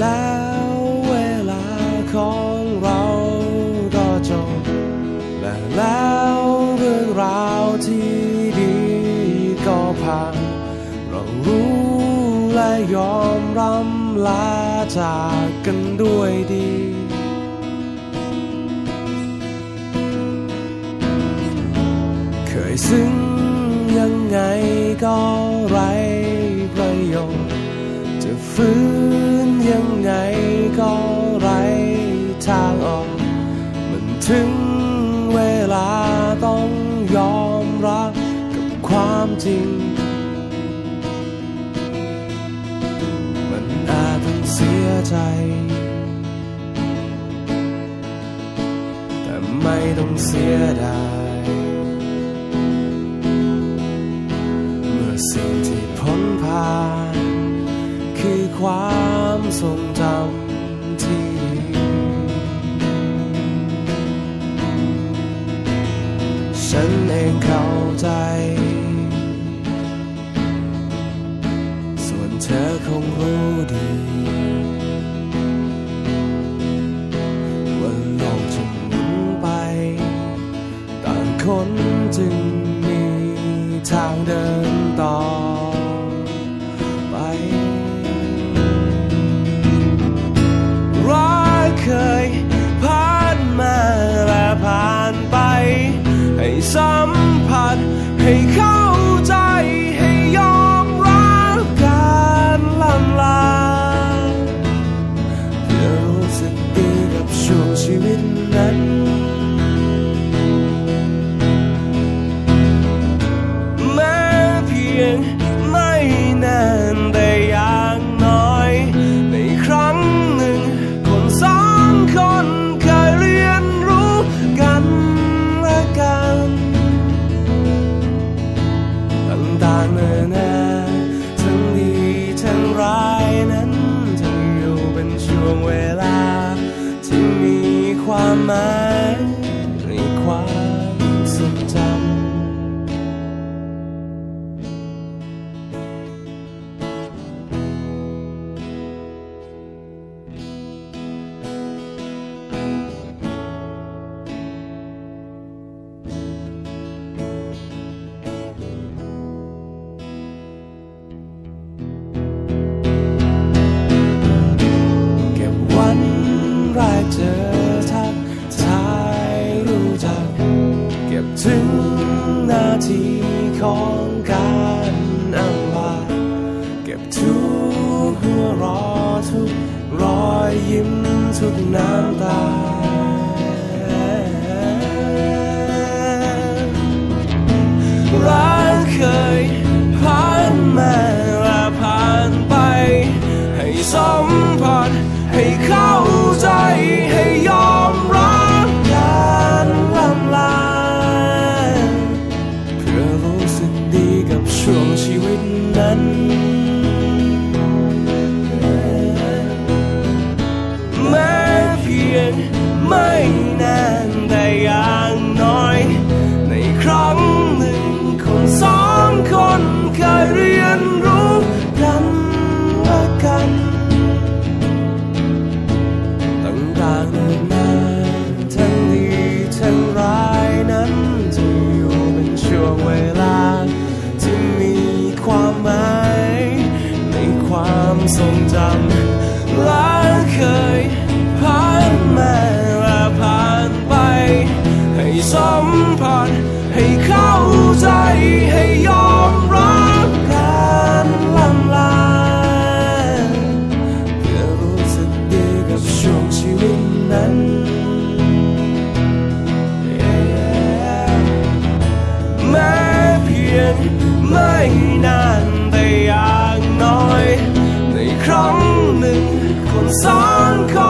แล้วเวลาของเราก็จบและแล้วเรื่องราวที่ดีก็ผ่าเรารู้และยอมรำลาจากกันด้วยดีเคยซึ้งยังไงก็ไรประโยชน์จะฟื้น รักกับความจริง มันอาจต้องเสียใจ แต่ไม่ต้องเสียดายเมื่อสิ่งที่พ้นผ่าน คือความทรงจำ ธอคงรู้ดี ว่าโลกจะหมุนไป ต่างคนจึงมีทางเดิน ชูหัวรอทุกรอยยิ้มทุกน้ำตา นไม่นานแต่อย่างน้อย ในครั้งหนึ่งคนสองคน